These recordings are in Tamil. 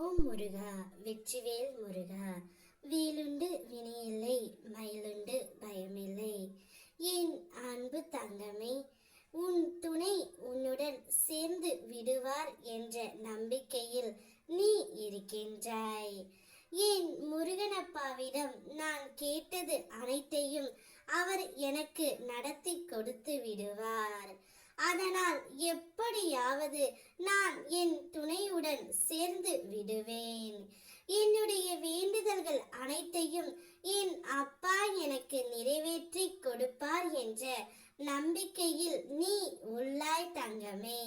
ஓம் முருகா வெற்றிவேல் முருகா வேலுண்டு வினையில்லை மயிலுண்டு பயமில்லை. என் அன்பு தங்கமே உன் துணை உன்னுடன் சேர்ந்து விடுவார் என்ற நம்பிக்கையில் நீ இருக்கின்றாய். என் முருகனப்பாவிடம் நான் கேட்டது அனைத்தையும் அவர் எனக்கு நடத்தி கொடுத்து விடுவார். அதனால் எப்படியாவது நான் என் துணை உன்னுடன் சேர்ந்து விடுவேன். என்னுடைய வேண்டுதல்கள் அனைத்தையும் என் அப்பா எனக்கு நிறைவேற்றி கொடுப்பார் என்ற நம்பிக்கையில் நீ உள்ளாய் தங்கமே.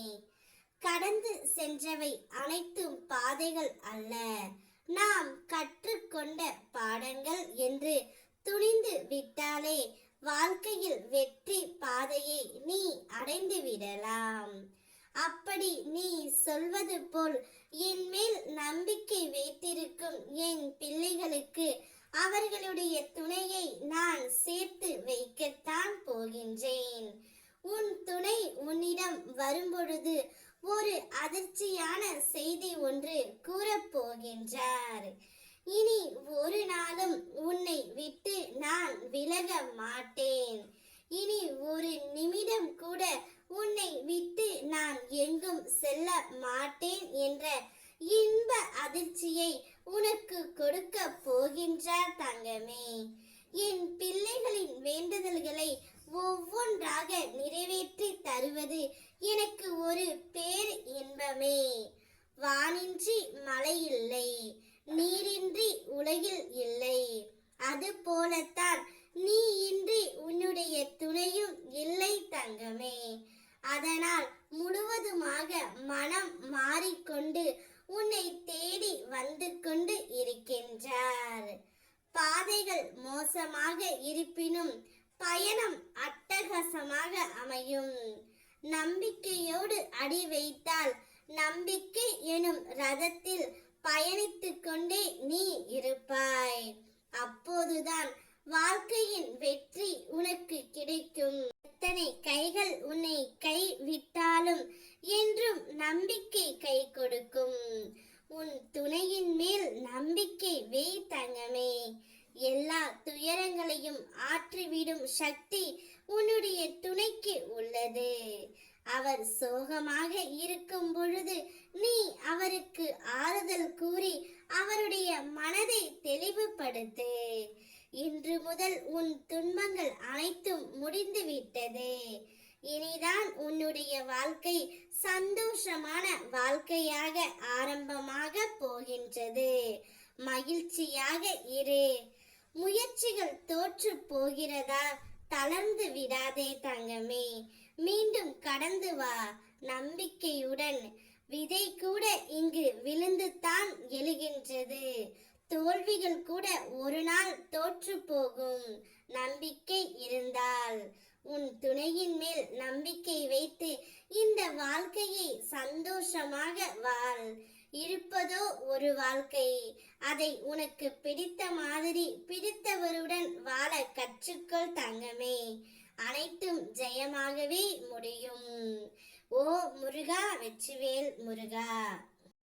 கடந்து சென்றவை அனைத்தும் பாதைகள் அல்ல. நாம் கற்றுக்கொண்ட பாடங்கள் என்று துணிந்து விட்டாலே வாழ்க்கையில் வெற்றி பாதையை நீ அடைந்து விடலாம். அப்படி நீ சொல்வது போல் என் மேல் நம்பிக்கை வைத்திருக்கும் என் பிள்ளைகளுக்கு அவர்களுடைய துணையை நான் சேர்த்து வைக்கத்தான் போகின்றேன். உன் துணை உன்னிடம் வரும்பொழுது ஒரு அதிர்ச்சியான செய்தி ஒன்று கூறப்போகின்றார் இனி ஒரு நாளும் உன்னை விட்டு நான் விலக மாட்டேன். இனி ஒரு நிமிடம் கூட உன்னை விட்டு நான் எங்கும் செல்ல மாட்டேன் என்ற இன்ப அதிர்ச்சியை உனக்கு கொடுக்க போகின்றார் தங்கமே. என் பிள்ளைகளின் வேண்டுதல்களை ஒவ்வொன்றாக நிறைவேற்றி தருவது எனக்கு ஒரு பேர் இன்பமே. வானின்றி மழை இல்லை நீரின்றி உலகில் இல்லை. அது போலத்தான் நீ இன்றி உன்னுடைய துணையும் இல்லை தங்கமே. அதனால் முழுவதுமாக மனம் மாறிக்கொண்டு உன்னை வந்து கொண்டு இருக்கின்றார். பாதைகள் மோசமாக இருப்பினும் பயணம் அட்டகாசமாக அமையும். நம்பிக்கையோடு அடி வைத்தால் நம்பிக்கை எனும் ரதத்தில் பயணித்துக் கொண்டே நீ இருப்பாய். அப்போதுதான் வாழ்க்கையின் வெற்றி உனக்கு கிடைக்கும். எத்தனை கைகள் உன்னை கை விட்டாலும் என்றும் நம்பிக்கை கை கொடுக்கும். உன் துணையின் மேல் நம்பிக்கை வே தங்கமே. எல்லா துயரங்களையும் ஆற்றிவிடும் சக்தி உன்னுடைய துணைக்கு உள்ளது. அவர் சோகமாக இருக்கும் பொழுது நீ அவருக்கு ஆறுதல் கூறி அவருடைய மனதை தெளிவுபடுத்து. இன்று முதல் உன் துன்பங்கள் அனைத்தும் முடிந்து விட்டது இனிதான் உன்னுடைய வாழ்க்கை சந்தோஷமான வாழ்க்கையாக ஆரம்பமாக போகின்றது. மகிழ்ச்சியாக இரு. முயற்சிகள் தோற்று போகிறதா? தளர்ந்து விடாதே தங்கமே. மீண்டும் கடந்து வா. நம்பிக்கையுடன். விதை கூட இங்கு விழுந்துதான் எழுகின்றது. தோல்விகள் கூட ஒரு நாள் தோற்று போகும். நம்பிக்கை இருந்தால். உன் துணையின் மேல் நம்பிக்கை வைத்து இந்த வாழ்க்கையை சந்தோஷமாக வாழ் இருப்பதோ ஒரு வாழ்க்கை. அதை உனக்கு பிடித்த மாதிரி பிடித்தவருடன் வாழ கற்றுக்கொள் தங்கமே. அனைத்தும் ஜெயமாகவே முடியும். ஓ முருகா வெற்றிவேல் முருகா.